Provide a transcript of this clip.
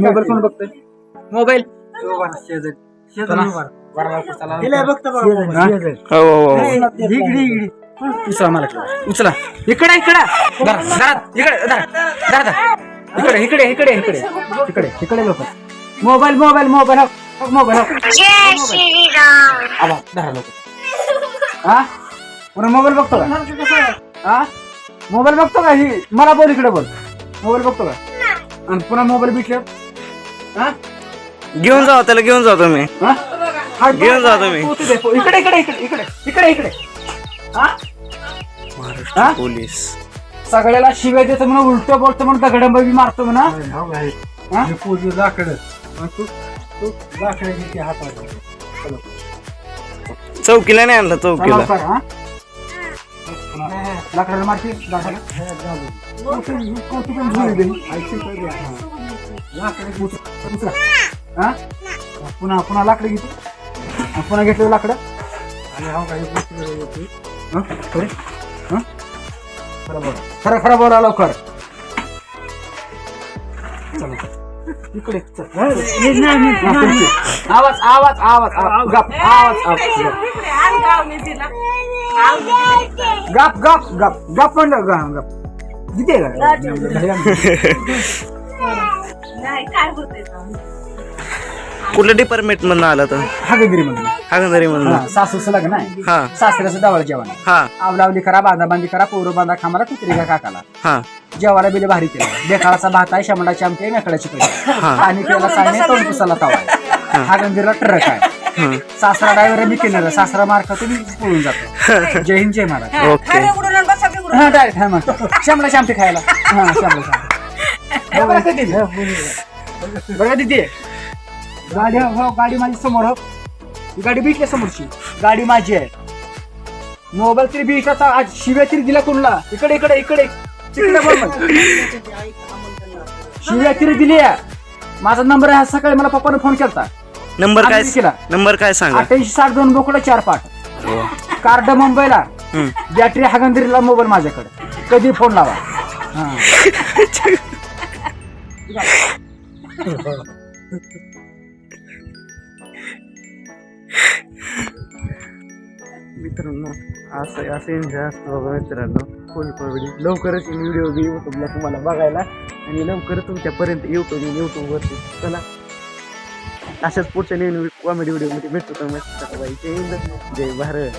Mobile कोण बघतोय? Mobile. हो? हो हो उचला मला उचला. इकडे इकडे. धरा, धरा, इकडे धरा, धरा, धरा. इकडे इकडे इकडे इकडे. इकडे इकडे लोक. मोबाईल मोबाईल मोबाईल हो, मोबाईल हो. आवा, धरा लोक. हा? पुन्हा मोबाईल बघतो का? हा? मोबाईल बघतो का ही? मला बोल इकडे बोल. मोबाईल बघतो का? आणि पुन्हा मोबाईल भेटले हा घेऊन जाऊ त्याला घेऊन जाऊ तुम्ही हा? हा, घेऊन जा तुम्ही. पो- इकडे इकडे इकडे इकडे इकडे इकडे हा महाराष्ट्र हा? पोलीस सगळ्याला शिव्या देतो म्हणून उलट बोलतो म्हणून दगडंबी मारतो म्हणा हा? चौकीला नाही आणलं चौकीला. हा? पुन्हा पुन्हा लाकडं घेतो पुन्हा घेतलं लाकडं हा? खरे? हा? खरं बोला खरं खरं बोला लवकर इकडे. आवाज आवाज आवाज गप आवाज आवाज गप. गप गप गप म्हणलं गप किती आहे का नाही काय होते कुठल्या डिपार्टमेंट मधून आला तर हागगिरी म्हणून हागंदारी हा, सासूचं लग्न आहे हा सासऱ्याचं डावळ जेवण. हा आवलावली करा बांधाबांधी करा पोरं बांधा खामाला कुत्री काकाला हा जेवायला बिले भारी केलं. बेकाळाचा भात आहे शमडाची आमटी आहे मेकडाची कढी हा. आणि त्याला सायने तोंड पुसाला तवा हा. गंभीरला ट्रक आहे. हा. सासरा ड्रायव्हर मी केलेला सासरा मार खातो मी पळून जातो. जय हिंद जय महाराज. ओके. हा डायरेक्ट हा शमडाची आमटी खायला. हा शमडाची कधी बघा तिथे गाडी हो गाडी माझी समोर हो. गाडी भेटली समोरची. गाडी माझी आहे. मोबाईल तरी भेटला आज शिव्या तरी दिला कोणला. इकडे इकडे इकडे. तिकडे बोल मग. शिव्या तरी दिली माझा नंबर आहे सकाळी मला पप्पाने फोन केला नंबर काय आम्ही केला. नंबर काय सांगा अठ्ठ्याऐंशी साठ दोन बोकडं चार पाठ हो. कार्ड मुंबईला. बॅटरी हागंदरीला मोबाईल माझ्याकडे कधी फोन लावा हा. मित्रांनो असं असं एन्जॉय असतो बघा मित्रांनो. फुल कॉमेडी लवकरच व्हिडिओ बी युट्यूबला तुम्हाला बघायला. आणि लवकर तुमच्यापर्यंत युट्यूब यूट्यूबवरती चला. अशाच पुढच्या नवीन कॉमेडी व्हिडिओमध्ये भेटतो तुम्ही जय हिंद. जय भारत.